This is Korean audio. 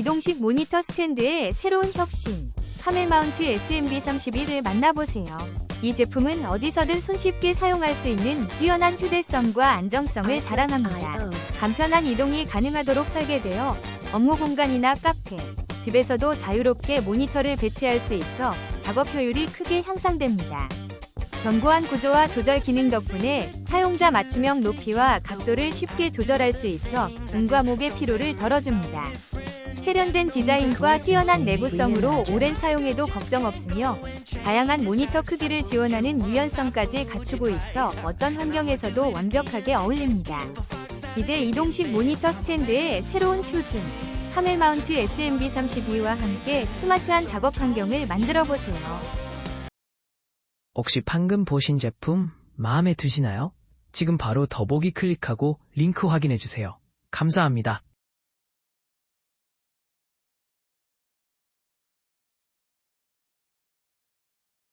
이동식 모니터 스탠드의 새로운 혁신. 카멜 마운트 SMB31을 만나보세요. 이 제품은 어디서든 손쉽게 사용할 수 있는 뛰어난 휴대성과 안정성을 자랑합니다. 간편한 이동이 가능하도록 설계되어 업무 공간이나 카페, 집에서도 자유롭게 모니터를 배치할 수 있어 작업 효율이 크게 향상됩니다. 견고한 구조와 조절 기능 덕분에 사용자 맞춤형 높이와 각도를 쉽게 조절할 수 있어 눈과 목의 피로를 덜어줍니다. 세련된 디자인과 뛰어난 내구성으로 오랜 사용에도 걱정 없으며 다양한 모니터 크기를 지원하는 유연성까지 갖추고 있어 어떤 환경에서도 완벽하게 어울립니다. 이제 이동식 모니터 스탠드의 새로운 표준 카멜 마운트 SMB32와 함께 스마트한 작업 환경을 만들어 보세요. 혹시 방금 보신 제품 마음에 드시나요? 지금 바로 더보기 클릭하고 링크 확인해 주세요. 감사합니다.